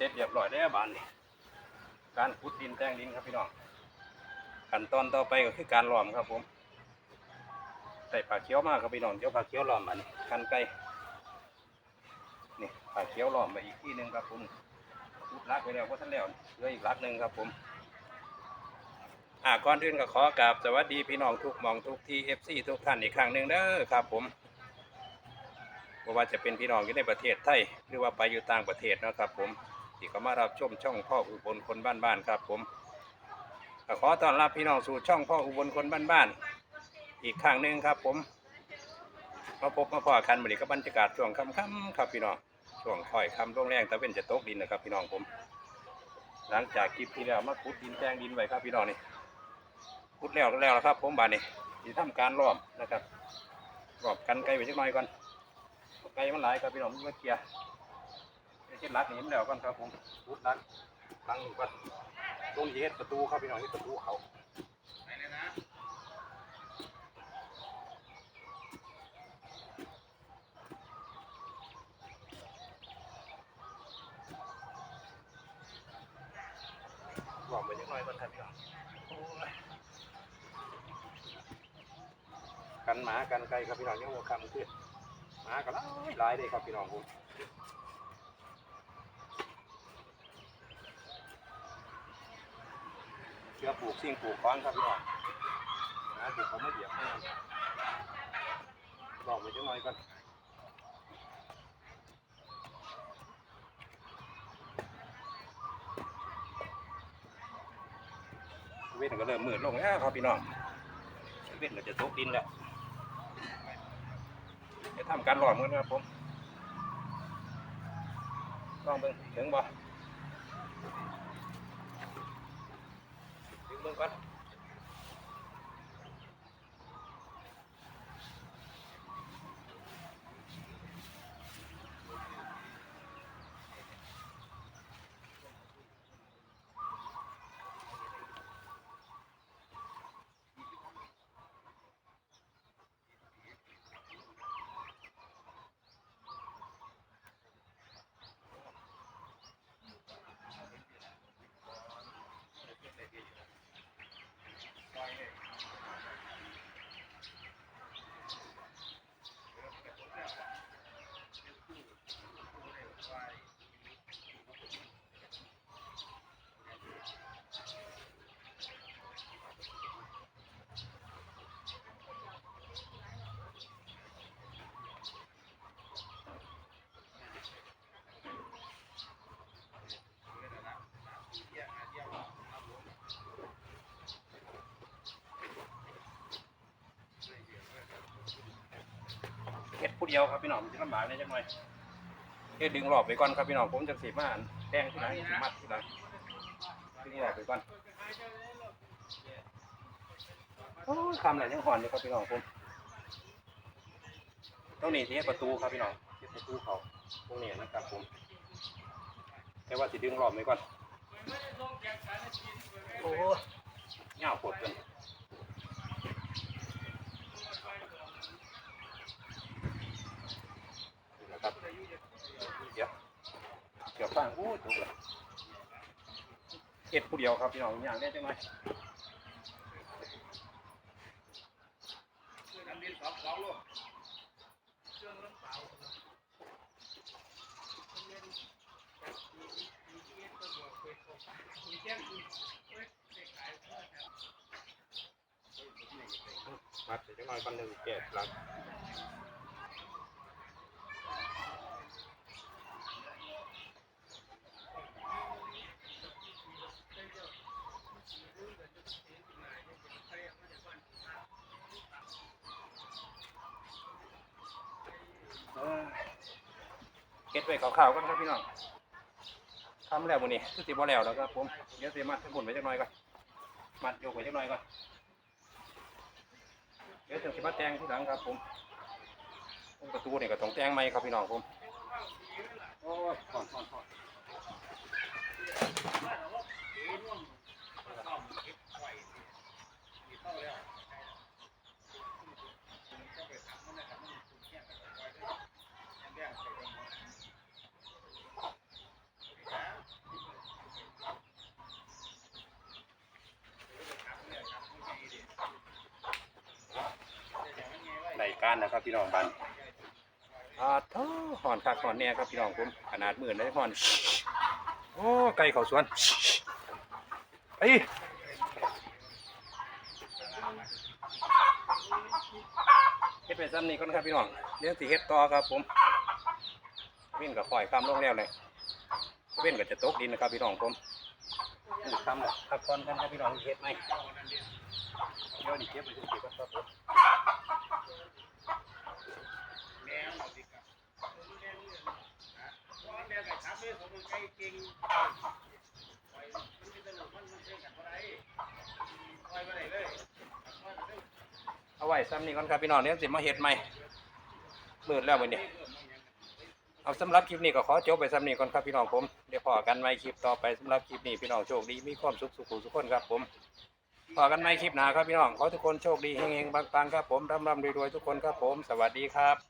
เสร็จเรียบร้อยแล้วบานนี้การขุดดินแต่งดินครับพี่น้องขั้นตอนต่อไปก็คือการหลอมครับผมใส่ผ้าเขียวมากครับพี่น้องเดี๋ยวผ้าเขียวหลอมอันนี้กันไกลนี่ผ้าเขียวหลอมไปอีกที่หนึ่งครับผมขุดลักไปแล้วก็ท่านแล้วเหลืออีกลักหนึ่งครับผมอ่าก่อนอื่นก็ขอกราบสวัสดีพี่น้องทุกมองทุกที่เอฟซีทุกท่านอีกครั้งหนึ่งเด้อครับผมบ่ว่าจะเป็นพี่น้องอยู่ในประเทศไทยหรือว่าไปอยู่ต่างประเทศเนาะครับผม ที่เขามารับชมช่องพ่ออุบลคนบ้านๆครับผมขอต้อนรับพี่น้องสู่ช่องพ่ออุบลคนบ้านๆอีกครั้งหนึ่งครับ ผมมาพบมาพอกันบริกับบรรยากาศช่วงค่ำๆครับพี่น้องช่วงค่อยค่ำร่งแรงตะเว้นจะตกดินนะครับพี่น้องผม หลังจากคลิปที่แล้วมาขุดดินแจ้งดินไว้ครับพี่น้องนี่ขุดแล้วก็แล้วครับ ผมบานนี้ที่ทำการรอบนะครับรอบกันไกลไว้จักหน่อยก่อนไก่มันหลายครับพี่น้องมันมาเกียร์ เจ็ดลักนี่มันแล้วกันครับผมพุดลักตั้งอยู่ก่อนตรงเฮ็ดประตูครับพี่น้องเฮ็ดประตูเขาหวังไปยังน้อยก่อนครับพี่น้องโอ้ยกันหมากันไก่ครับพี่น้องยังหัวคำขึ้นมาก็หลายหลายเลยครับพี่น้องผม เชื่อปลูกสิ่งปลูกฟังครับพี่น้องนะปลูกผมไม่เดียบให้ลองไปจังหน่อยก่อนเว้นก็เริ่มมืดลงแล้วครับพี่น้องเว้นก็จะตกดินแล้วจะทำการหลอมกันครับผมลองเบิ่งถึงบ่ ก่อน เดียวครับพี่น้องมันจะลำบากเลยจังหน่อยเฮ็ดดึงรอบไปก่อนครับพี่น้องผมจะสีมาแดงที่ไหลังสิมัดที่ไหลังดึงรอบไปก่อนโอ้คำไหนยังห่อนอยู่ครับพี่น้องผมตรงนี้ที่ประตูครับพี่น้องเฮ็ดประตูเขาตรงนี้นะครับผมแต่ว่าสิดึงรอบไปก่อนโอ้ยเงาปวดกัน นะครับเดี๋ยว เดี๋ยวฟังอู้ถูกเลยเอ็ดผู้เดียวครับพี่น้องอย่างนี้จังไหมมาเดี๋ยวจังหน่อยวันหนึ่งแกะหลัง เอ้ย เก็บไว้ขาวๆกันครับพี่น้องทำแล้วมื้อนี้คือสิบ่แล้วแล้วครับผมเดี๋ยวสิมัดทั้งหมดไว้จักหน่อยก่อนมัดโยกไว้จักหน่อยก่อนเดี๋ยวถึงสิมาแตงที่หลังครับผมประตูนี่ก็ต้องแตงใหม่ครับพี่น้องผมโอ้ยถอนถอนถอน การนะครับพี่น้องบันอ่าท้อหอนคักหอนแน่ครับพี่น้องผมขนาดหมื่นเลยหอน โอ้ไก่เขาสวนไปเฮ็ดไปซ้ำนี่ก่อนครับพี่น้องเรื่องสิเฮ็ดต่อครับผมเว้นกับปล่อยคำลงแล้วเลยเว้นก็จะตกดินนะครับพี่น้องผมนี่คำละพักผ่อนกันครับพี่น้องเฮ็ดไหมเดี๋ยวนี่เก็บไปจุดเก็บครับผม เอา ไว้ซ้ำนี่ก่อนครับพี่น้องเนี่ยสิมาเห็ดใหม่มืดแล้วมื้อนี้เอาสำหรับคลิปนี้ก็ขอจบไปซ้ำนี่ก่อนครับพี่น้องผมเดี๋ยวพอกันใหม่คลิปต่อไปสำหรับคลิปนี้พี่น้องโชคดีมีความสุขสุขทุกคนครับผมพอกันใหม่คลิปหน้าครับพี่น้องขอทุกคนโชคดีเฮงๆปังๆครับผมร่ำๆรวยๆทุกคนครับผม สวัสดีครับ